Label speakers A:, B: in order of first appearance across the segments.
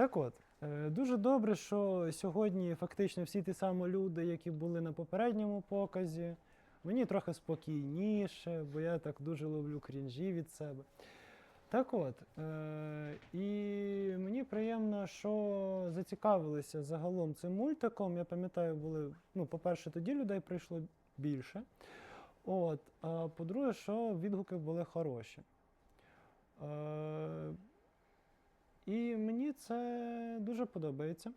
A: Так от, е, дуже добре, що сьогодні фактично всі ті самі люди, які були на попередньому показі, мені трохи спокійніше, бо я так дуже люблю крінжі від себе. Так от, е, і мені приємно, що зацікавилися загалом цим мультиком. Я пам'ятаю, були, ну, по-перше, тоді людей прийшло більше. От, а по-друге, що відгуки були хороші. Е, і мені це дуже подобається.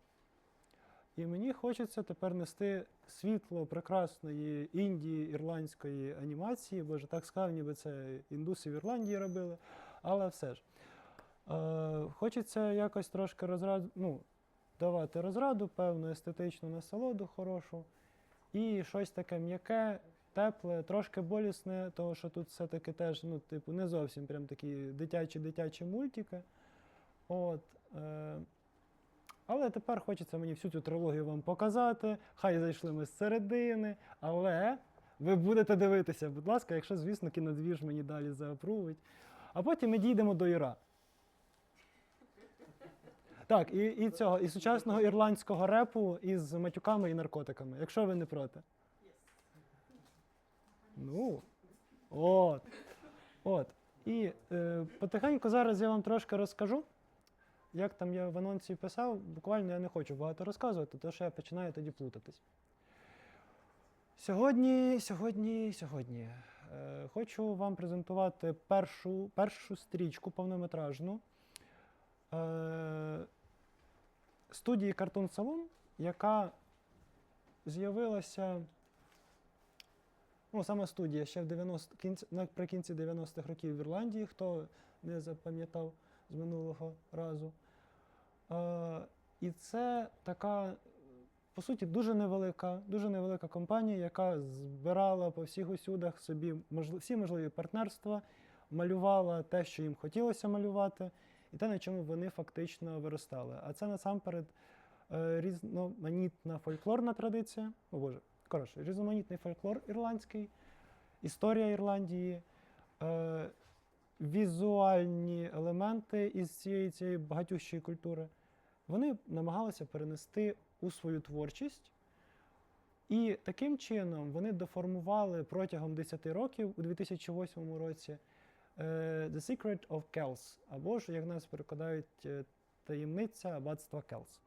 A: І мені хочеться тепер нести світло прекрасної індії ірландської анімації, боже, так сказав, ніби це індуси в Ірландії робили, але все ж. Е, хочеться якось трошки розраду, ну, давати розраду, певну естетичну насолоду хорошу. І щось таке м'яке, тепле, трошки болісне, тому що тут все-таки теж, ну, типу, не зовсім прям такі дитячі-дитячі мультики. От, е, але тепер хочеться мені всю цю трилогію вам показати. Хай зайшли ми з середини, але ви будете дивитися, будь ласка, якщо, звісно, кінодвіж мені далі заапрувить. А потім ми дійдемо до Іра. Так, і, і цього, і сучасного ірландського репу із матюками і наркотиками, якщо ви не проти. Ну, от. От. І е, потихеньку зараз я вам трошки розкажу. Як там я в анонсі писав, буквально я не хочу багато розказувати, тому що я починаю тоді плутатись. Сьогодні, сьогодні, сьогодні е, хочу вам презентувати першу, першу стрічку повнометражну е, студії Cartoon Salon, яка з'явилася. Ну, саме студія ще в 90, кінці, наприкінці 90-х років в Ірландії, хто не запам'ятав з минулого разу. Е, і це така, по суті, дуже невелика, дуже невелика компанія, яка збирала по всіх усюдах собі всі можливі партнерства, малювала те, що їм хотілося малювати, і те, на чому вони фактично виростали. А це насамперед е, різноманітна фольклорна традиція. О Боже, коротше, різноманітний фольклор ірландський, історія Ірландії. Е, візуальні елементи із цієї цієї багатющої культури, вони намагалися перенести у свою творчість. І таким чином вони доформували протягом 10 років у 2008 році е, The Secret of Kells, або ж, як нас перекладають, е, таємниця аббатства Келс.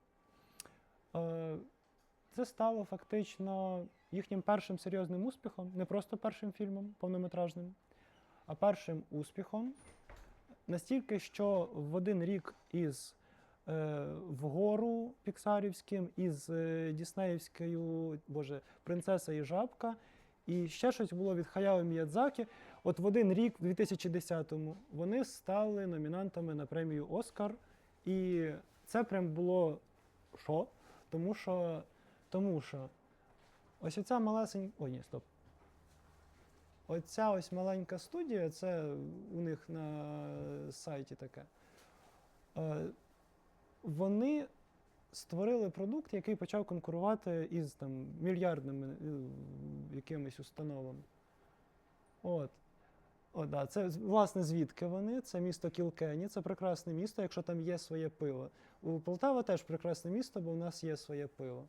A: Це стало фактично їхнім першим серйозним успіхом, не просто першим фільмом повнометражним, а першим успіхом. Настільки, що в один рік із вгору Піксарівським, із е, Діснеївською, боже, принцеса і жабка, і ще щось було від Хаяо Міядзакі. От в один рік, в 2010-му, вони стали номінантами на премію Оскар. І це прям було що? Тому що, тому що ось оця малесенька. Ой, ні, стоп. Оця ось маленька студія, це у них на сайті таке. Вони створили продукт, який почав конкурувати із там, мільярдними е, якимись установами. От. О, да. Це власне звідки вони? Це місто Кілкені, це прекрасне місто, якщо там є своє пиво. У Полтава теж прекрасне місто, бо у нас є своє пиво.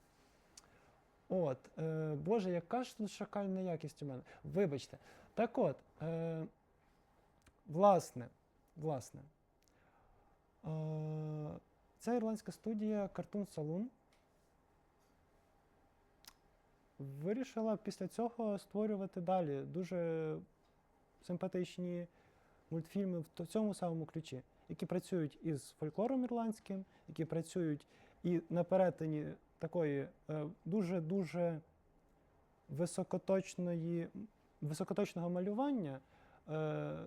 A: От, е, Боже, яка ж тут шакальна якість у мене. Вибачте. Так от, е, власне, власне, е, ця ірландська студія Cartoon Saloon вирішила після цього створювати далі дуже симпатичні мультфільми в цьому самому ключі, які працюють із фольклором ірландським, які працюють і на перетині такої дуже-дуже високоточної, високоточного малювання, е,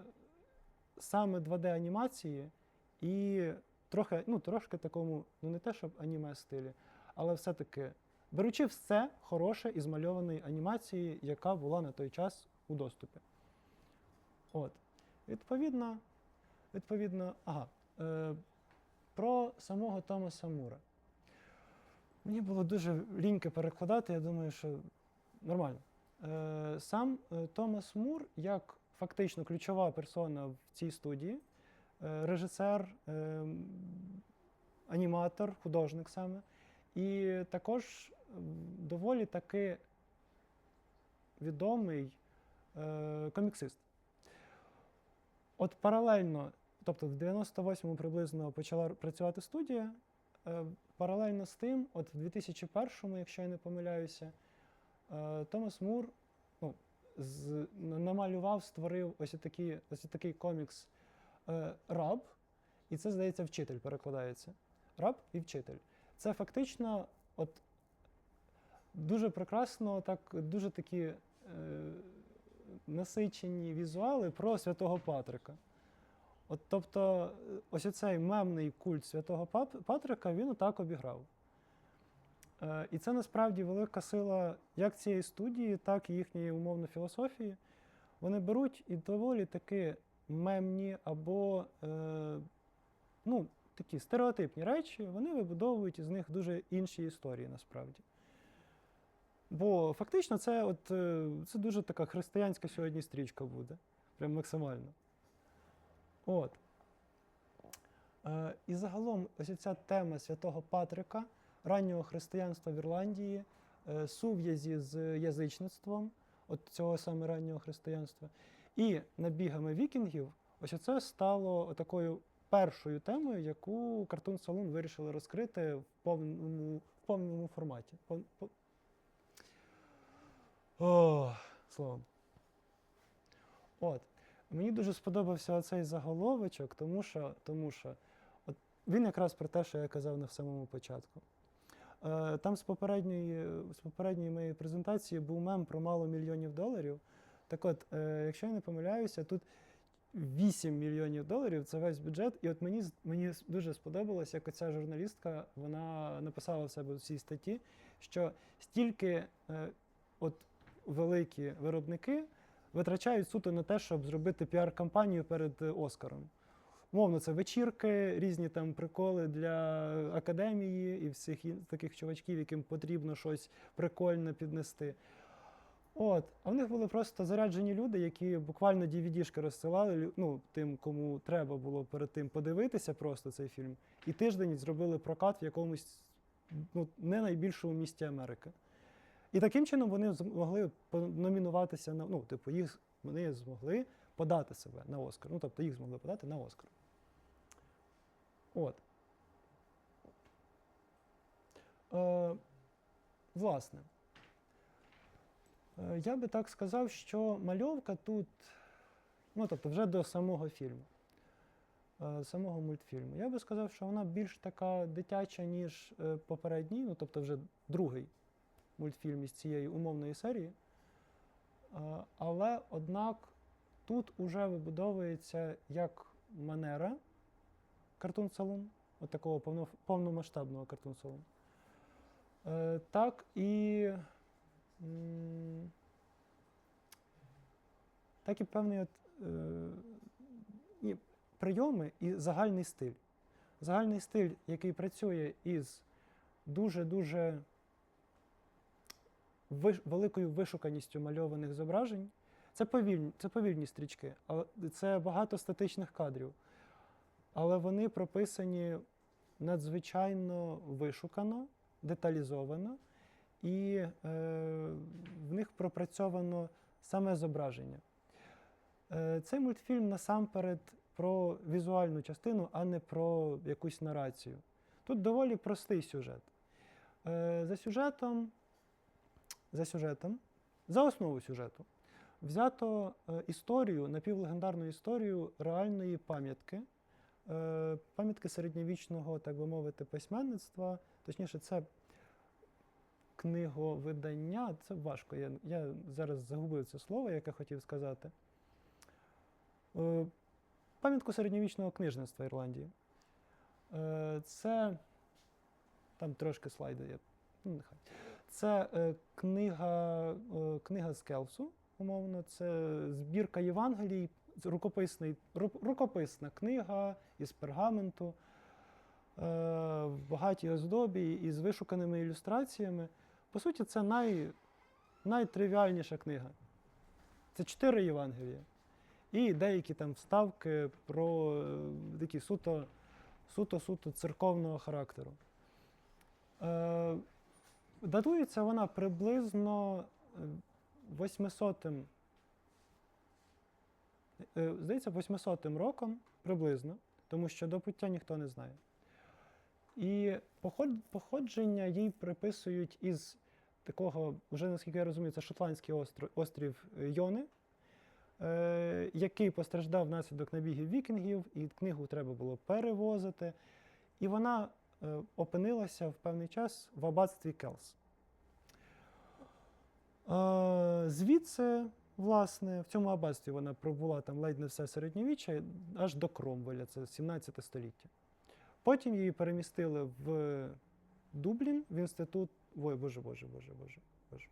A: саме 2D-анімації і трохи, ну, трошки такому, ну не те, щоб аніме стилі, але все-таки беручи все хороше із мальованої анімації, яка була на той час у доступі. От. Відповідно, відповідно, ага, е, про самого Томаса Мура. Мені було дуже ліньки перекладати, я думаю, що нормально. Е, сам е, Томас Мур, як фактично ключова персона в цій студії, режисер, е, аніматор, художник саме. І також доволі таки відомий е, коміксист. От паралельно, тобто в 98-му приблизно почала працювати студія. Е, паралельно з тим, от в 2001-му, якщо я не помиляюся, е, Томас Мур ну, з, намалював, створив ось такий, ось такий комікс е, Раб, і це, здається, вчитель перекладається. Раб і вчитель. Це фактично от, дуже прекрасно, так, дуже такі е, насичені візуали про святого Патрика. От, тобто, е, ось оцей мемний культ святого Патрика він отак обіграв. Е, і це насправді велика сила як цієї студії, так і їхньої умовно філософії. Вони беруть і доволі таки мемні або е, ну, такі стереотипні речі, вони вибудовують із них дуже інші історії насправді. Бо фактично це, от, е, це дуже така християнська сьогодні стрічка буде. Прям максимально. От. Е, і загалом, ось ця тема святого Патрика, раннього християнства в Ірландії, е, сув'язі з язичництвом, от цього саме раннього християнства, і набігами вікінгів, ось це стало такою першою темою, яку Cartoon Saloon вирішили розкрити в повному, в повному форматі. Пов- по- О, словом. От. Мені дуже сподобався оцей заголовочок, тому що, тому що от він якраз про те, що я казав на самому початку. Е, там з попередньої, з попередньої моєї презентації був мем про мало мільйонів доларів. Так от, е, якщо я не помиляюся, тут 8 мільйонів доларів це весь бюджет. І от мені, мені дуже сподобалось, як оця журналістка вона написала в себе в цій статті, що стільки е, от великі виробники витрачають суто на те, щоб зробити піар-кампанію перед е, Оскаром. Мовно, це вечірки, різні там приколи для академії і всіх таких чувачків, яким потрібно щось прикольне піднести. От, а в них були просто заряджені люди, які буквально DVD-шки розсилали ну, тим, кому треба було перед тим подивитися просто цей фільм. І тиждень зробили прокат в якомусь ну, не найбільшому місті Америки. І таким чином вони змогли номінуватися на ну, типу, їх вони змогли подати себе на Оскар. Ну, тобто їх змогли подати на Оскар. От. Е, власне. Е, Я би так сказав, що мальовка тут, ну тобто вже до самого фільму, е, самого мультфільму. Я би сказав, що вона більш така дитяча, ніж е, попередній, ну тобто вже другий мультфільм із цієї умовної серії. Але однак тут уже вибудовується як манера Saloon, от такого повномасштабного е, так і так і певний от, е, і прийоми і загальний стиль. Загальний стиль, який працює із дуже-дуже великою вишуканістю мальованих зображень. Це повільні, це повільні стрічки, це багато статичних кадрів. Але вони прописані надзвичайно вишукано, деталізовано, і е, в них пропрацьовано саме зображення. Е, цей мультфільм насамперед про візуальну частину, а не про якусь нарацію. Тут доволі простий сюжет. Е, за сюжетом, за сюжетом, за основу сюжету, взято е, історію, напівлегендарну історію реальної пам'ятки, е, пам'ятки середньовічного, так би мовити, письменництва. Точніше, це книговидання. Це важко. Я, я зараз загубив це слово, яке хотів сказати. Е, Пам'ятку середньовічного книжництва Ірландії. Е, Це. Там трошки слайди є. Ну, нехай. Це е, книга, е, книга з Келсу, умовно. Це збірка Євангелій, рукописний, рукописна книга із пергаменту, в багатій оздобі і з вишуканими ілюстраціями. По суті, це най, найтривіальніша книга. Це чотири Євангелія. І деякі там вставки про е, такі суто, суто-суто церковного характеру. Е, датується вона приблизно е, 800 е, здається, 800 роком приблизно, тому що до пуття ніхто не знає. І походження їй приписують із такого, вже наскільки я розумію, це шотландський остров, острів е, Йони, е, який постраждав внаслідок набігів вікінгів, і книгу треба було перевозити. І вона е, опинилася в певний час в аббатстві Келс. Е, звідси, власне, в цьому аббатстві вона пробула там ледь не все середньовіччя, аж до Кромвеля, це 17 століття. Потім її перемістили в Дублін, в інститут. Ой, боже, боже, боже, боже, боже.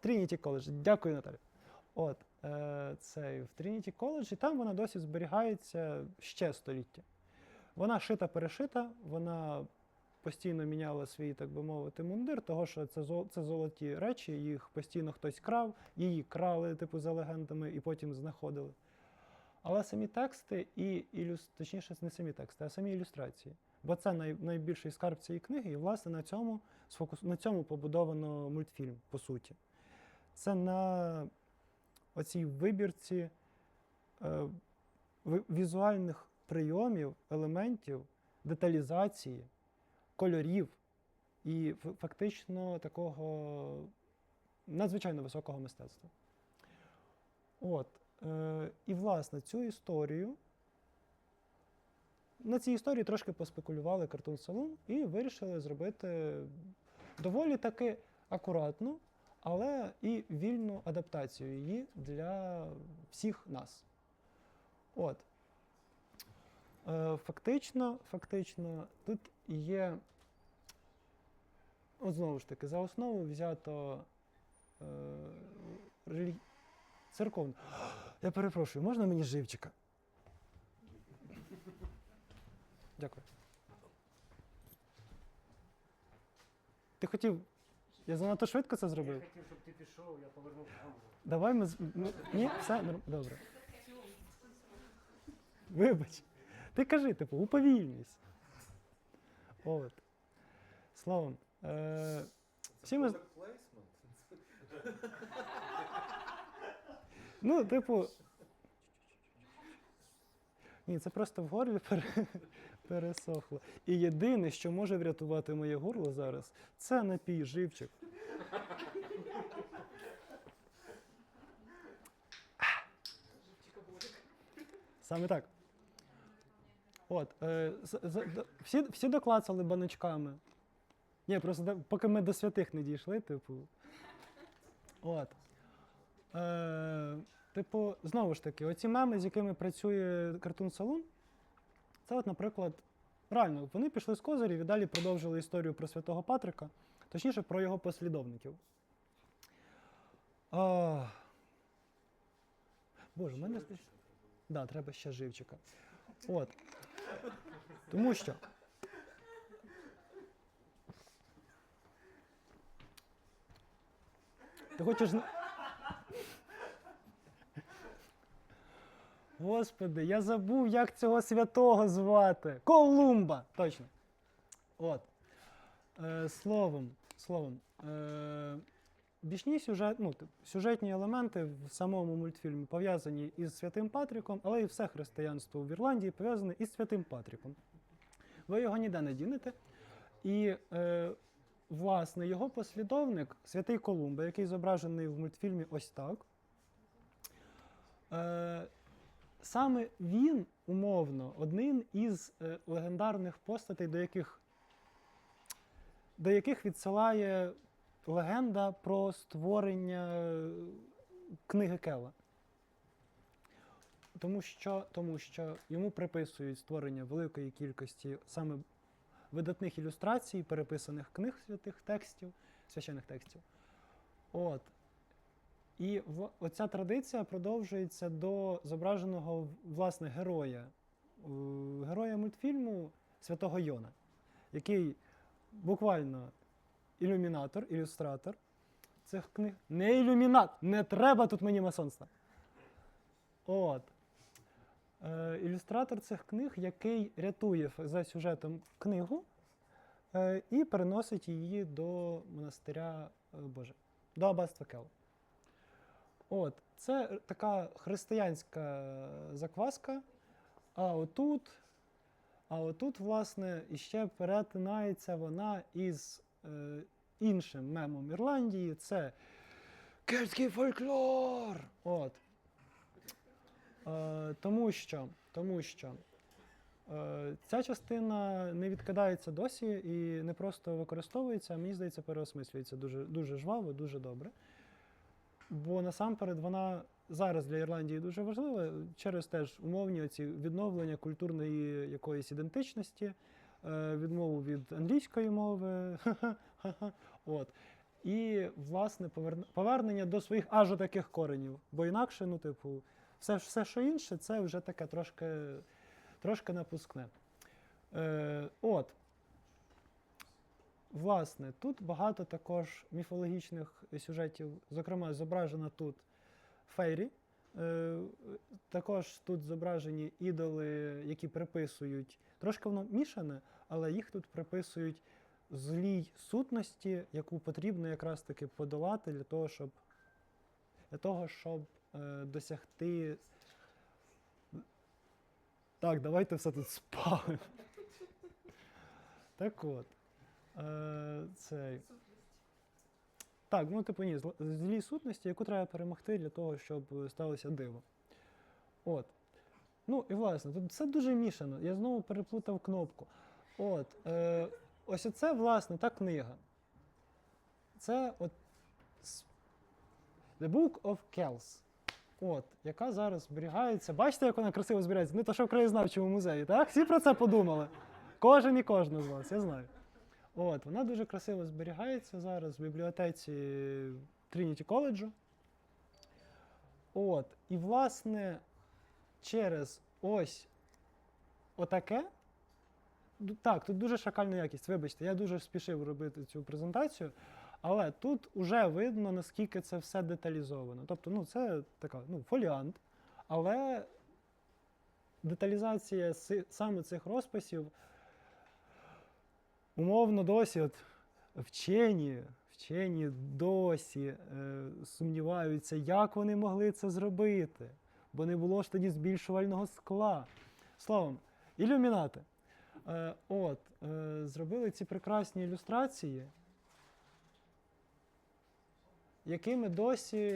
A: Трініті коледж. Дякую, Наталя. От, е, це в Трініті коледж, і там вона досі зберігається ще століття. Вона шита перешита, вона постійно міняла свій, так би мовити, мундир, того що це, зол- це золоті речі, їх постійно хтось крав, її крали, типу, за легендами, і потім знаходили. Але самі тексти і ілюс... точніше, не самі тексти, а самі ілюстрації. Бо це най... найбільший скарб цієї книги, і власне на цьому сфокус... на цьому побудовано мультфільм, по суті. Це на оцій вибірці е, візуальних прийомів, елементів, деталізації, кольорів і фактично такого надзвичайно високого мистецтва. От. Е, і, власне, цю історію. На цій історії трошки поспекулювали Cartoon Saloon і вирішили зробити доволі таки акуратну, але і вільну адаптацію її для всіх нас. От. Е, фактично, фактично, тут є. От знову ж таки, за основу взято е, релі... церковну. Я перепрошую, можна мені живчика? Дякую. Ти хотів. Я занадто швидко це зробив?
B: Я хотів, щоб ти пішов, я повернув камеру.
A: Давай ми. з- ну, Ні, все добре. Вибач. Ти кажи, типу, уповільнись. От. Словом. Е, всі ми... Ну, типу. Ні, це просто в горлі пересохло. І єдине, що може врятувати моє горло зараз, це напій живчик. Саме так. От, е, з- з- всі, всі доклацали баночками. Ні, просто поки ми до святих не дійшли, типу. От. Е, типу, знову ж таки, оці меми, з якими працює Cartoon Saloon, це, от, наприклад, реально, вони пішли з козирів і далі продовжили історію про святого Патрика, точніше, про його послідовників. А... Боже, в мене. Так, да, треба ще живчика. От. Тому що. Ти хочеш. Господи, я забув, як цього святого звати. Колумба! Точно. От. Е, словом, словом. Е, бічні сюжет, ну, сюжетні елементи в самому мультфільмі пов'язані із Святим Патріком, але і все християнство в Ірландії пов'язане із Святим Патріком. Ви його ніде не дінете. І, е, власне, його послідовник, святий Колумба, який зображений в мультфільмі ось так. Е, саме він, умовно, один із е, легендарних постатей, до яких, до яких відсилає легенда про створення е, книги Кела. Тому що, тому що йому приписують створення великої кількості саме видатних ілюстрацій, переписаних книг святих текстів, священних текстів. От. І оця традиція продовжується до зображеного власне героя, героя мультфільму Святого Йона, який буквально ілюмінатор, ілюстратор цих книг. Не ілюмінат! Не треба тут мені масонства. От. Е, ілюстратор цих книг, який рятує за сюжетом книгу е, і переносить її до монастиря е, Боже, до аббатства Кел. От, це така християнська закваска. А отут, а отут, власне, іще перетинається вона із е, іншим мемом Ірландії. Це кельтський фольклор. От. Е, тому що, тому що е, ця частина не відкидається досі і не просто використовується, а мені здається, переосмислюється дуже, дуже жваво, дуже добре. Бо насамперед вона зараз для Ірландії дуже важлива через теж умовні оці відновлення культурної якоїсь ідентичності, е, відмову від англійської мови. От. І, власне, повернення до своїх аж таких коренів. Бо інакше, ну, типу, все, все що інше, це вже таке трошки, трошки напускне. Е, от. Власне, тут багато також міфологічних сюжетів, зокрема, зображена тут фейрі. Е, також тут зображені ідоли, які приписують, трошки воно мішане, але їх тут приписують злій сутності, яку потрібно якраз таки подолати для того, щоб, для того, щоб е, досягти. Так, давайте все тут спалимо. Так от. Е, цей. Так, ну типу ні, зл- злій сутності, яку треба перемогти для того, щоб е, сталося диво. От. Ну і власне, тут все дуже мішано. Я знову переплутав кнопку. От. Е, ось оце, власне, та книга. Це от The Book of Kells. От, яка зараз зберігається. Бачите, як вона красиво зберігається? Не то, що в краєзнавчому музеї, так? Всі про це подумали. Кожен і кожна з вас, я знаю. От, вона дуже красиво зберігається зараз в бібліотеці Трініті коледжу. От, і, власне, через ось отаке. Так, тут дуже шакальна якість. Вибачте, я дуже спішив робити цю презентацію, але тут вже видно, наскільки це все деталізовано. Тобто, ну, це така, ну, фоліант, але деталізація саме цих розписів умовно досі от вчені, вчені досі е, сумніваються, як вони могли це зробити, бо не було ж тоді збільшувального скла. Словом, ілюмінати. Е, от, е, зробили ці прекрасні ілюстрації, якими досі,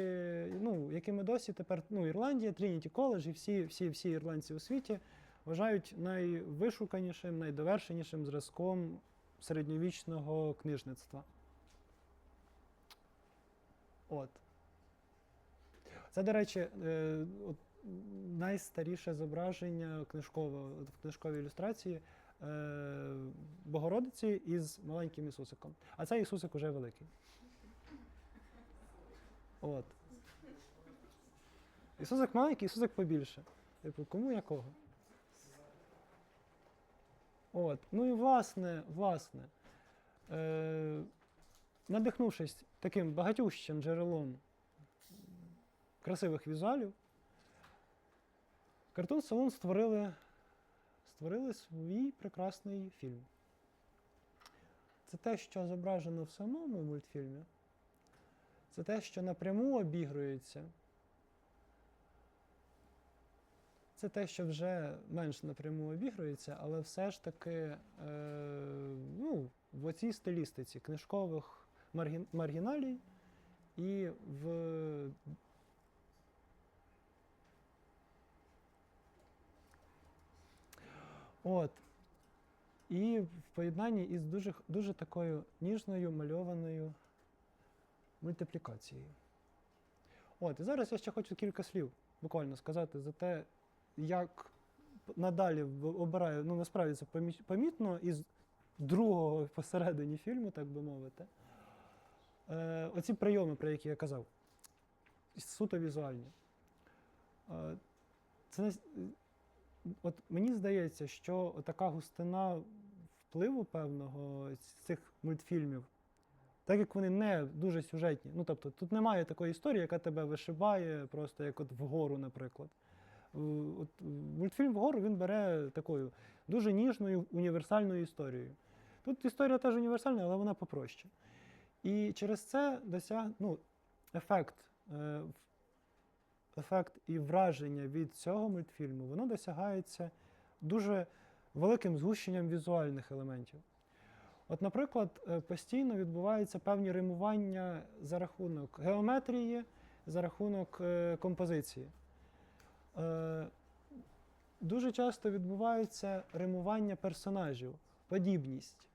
A: ну, якими досі тепер ну, Ірландія, Трініті коледж і всі, всі, всі ірландці у світі вважають найвишуканішим, найдовершенішим зразком середньовічного книжництва. От. Це, до речі, е, найстаріше зображення книжкове, в книжковій ілюстрації е, Богородиці із маленьким Ісусиком. А цей Ісусик уже великий. От. Ісусик маленький, Ісусик побільше. Типу, кому якого? От. Ну і власне, власне, е, надихнувшись таким багатющим джерелом красивих візуалів, Cartoon Salon створили, створили свій прекрасний фільм. Це те, що зображено в самому мультфільмі. Це те, що напряму обігрується. Це те, що вже менш напряму обігрується, але все ж таки е, ну, в оцій стилістиці книжкових маргі... маргіналій і в. От. І в поєднанні із дуже, дуже такою ніжною мальованою мультиплікацією. От, і зараз я ще хочу кілька слів буквально сказати за те, як надалі обираю, ну насправді це помітно із другого посередині фільму, так би мовити. Е, оці прийоми, про які я казав, суто візуальні. Е, це от мені здається, що така густина впливу певного цих мультфільмів, так як вони не дуже сюжетні. Ну тобто тут немає такої історії, яка тебе вишибає, просто як от вгору, наприклад. Е, от, е, мультфільм вгору він бере такою дуже ніжною універсальною історією. Тут історія теж універсальна, але вона попроще. І через це досяг, ну, ефект, е, ефект і враження від цього мультфільму, воно досягається дуже великим згущенням візуальних елементів. От, наприклад, постійно відбуваються певні римування за рахунок геометрії, за рахунок композиції. Е, Дуже часто відбувається римування персонажів, подібність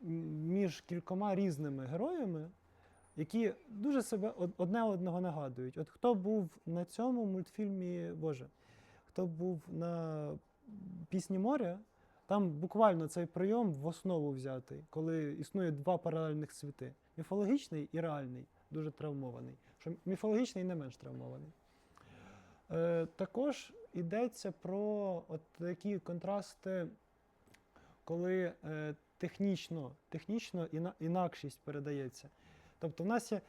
A: між кількома різними героями, які дуже себе одне одного нагадують. От хто був на цьому мультфільмі, Боже, хто був на пісні моря, там буквально цей прийом в основу взятий, коли існує два паралельних світи: міфологічний і реальний, дуже травмований. Що міфологічний не менш травмований. Е, також йдеться про от такі контрасти, коли е, технічно, технічно іна, інакшість передається. Тобто в нас є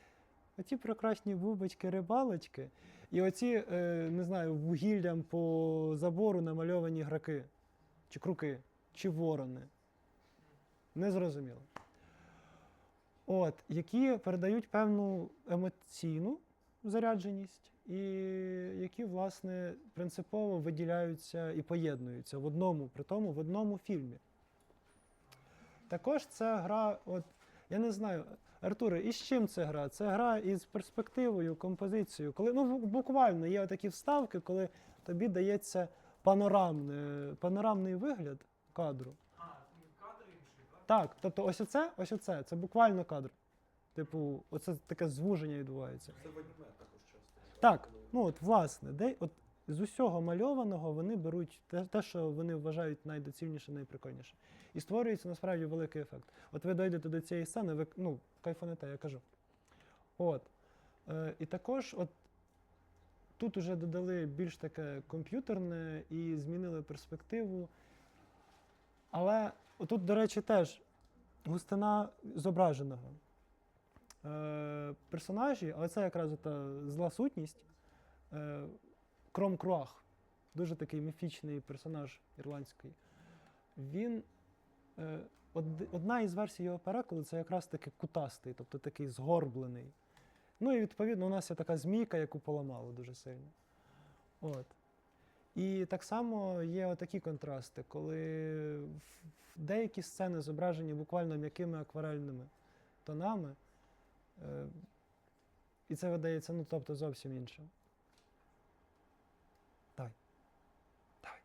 A: оці прекрасні бубочки, рибалочки, і оці, е, не знаю, вугіллям по забору намальовані граки, чи круки, чи ворони. Незрозуміло. От, які передають певну емоційну зарядженість, і які, власне, принципово виділяються і поєднуються в одному, при тому в одному фільмі. Також це гра, от, я не знаю, Артуре, і з чим це гра? Це гра із перспективою, композицією. Коли, ну, буквально є такі вставки, коли тобі дається панорамне, панорамний вигляд кадру.
B: А, кадр інший, так?
A: Так, тобто ось оце, ось оце, це буквально кадр. Типу, оце таке звуження відбувається.
C: Це в аніме також часто.
A: Так, ну от власне, де от з усього мальованого вони беруть те, те, що вони вважають найдоцільніше, найприкольніше. І створюється насправді великий ефект. От ви дойдете до цієї сцени, ви ну, кайфанете, я кажу. От. Е, і також, от тут уже додали більш таке комп'ютерне і змінили перспективу. Але тут, до речі, теж густина зображеного. Е, персонажі, але це якраз та зла сутність. Е, Кром Круах, дуже такий міфічний персонаж ірландський. Він. Е, од- одна із версій його перекладу це якраз таки кутастий, тобто такий згорблений. Ну і відповідно у нас є така змійка, яку поламало дуже сильно. От. І так само є отакі контрасти, коли деякі сцени зображені буквально м'якими акварельними тонами. Е, і це видається, ну тобто зовсім інше. Давай. Давай.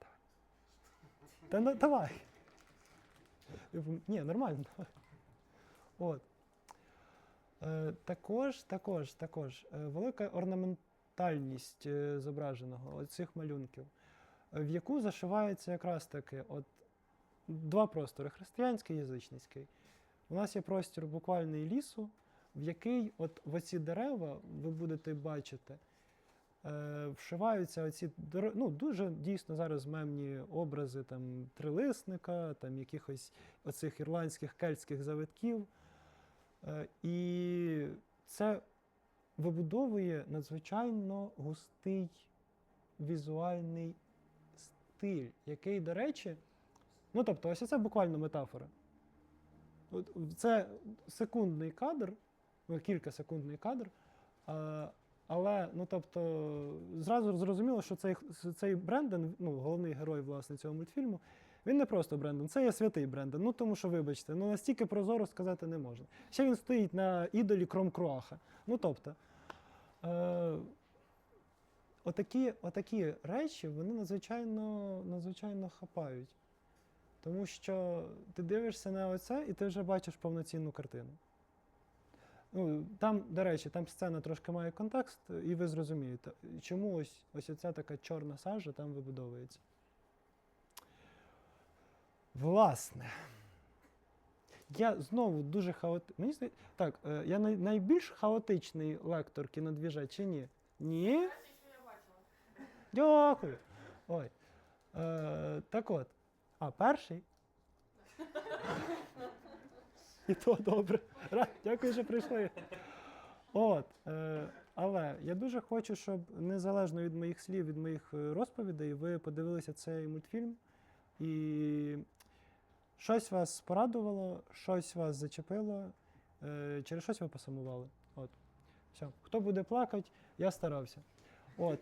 A: Давай. Та ну, давай. Типу, Ні, нормально. От. Е, також, також, також е, велика орнаментальність е, зображеного цих малюнків, в яку зашивається якраз таки от, два простори християнський і язичницький. У нас є простір буквальний лісу, в який от в оці дерева ви будете бачити, е, вшиваються оці ну, дуже дійсно зараз мемні образи там, трилисника, там, якихось оцих ірландських кельтських завитків. Е, і це вибудовує надзвичайно густий візуальний стиль, який, до речі, ну тобто, ось це буквально метафора. Це секундний кадр, ну, кількасекундний кадр. А, але, ну тобто, зразу зрозуміло, що цей, цей Брендон, ну, головний герой власне цього мультфільму, він не просто Брендон, це є святий Брендон. Ну тому що, вибачте, ну настільки прозоро сказати не можна. Ще він стоїть на ідолі Кром Круаха. Ну тобто, е, отакі, отакі речі вони надзвичайно, надзвичайно хапають. Тому що ти дивишся на оце і ти вже бачиш повноцінну картину. Ну, там, до речі, там сцена трошки має контекст, і ви зрозумієте, чому ось, ось оця така чорна сажа там вибудовується. Власне. Я знову дуже хаотичний. Мені так, е, я найбільш хаотичний лектор кінодвіжа чи ні? Ні? Дякую. Ой. Е, так от. А, перший? І то добре. Дякую, що прийшли. От. Е, Але я дуже хочу, щоб незалежно від моїх слів, від моїх е, розповідей, ви подивилися цей мультфільм і щось вас порадувало, щось вас зачепило, е, через щось ви посумували. От. Все. Хто буде плакати, я старався. От.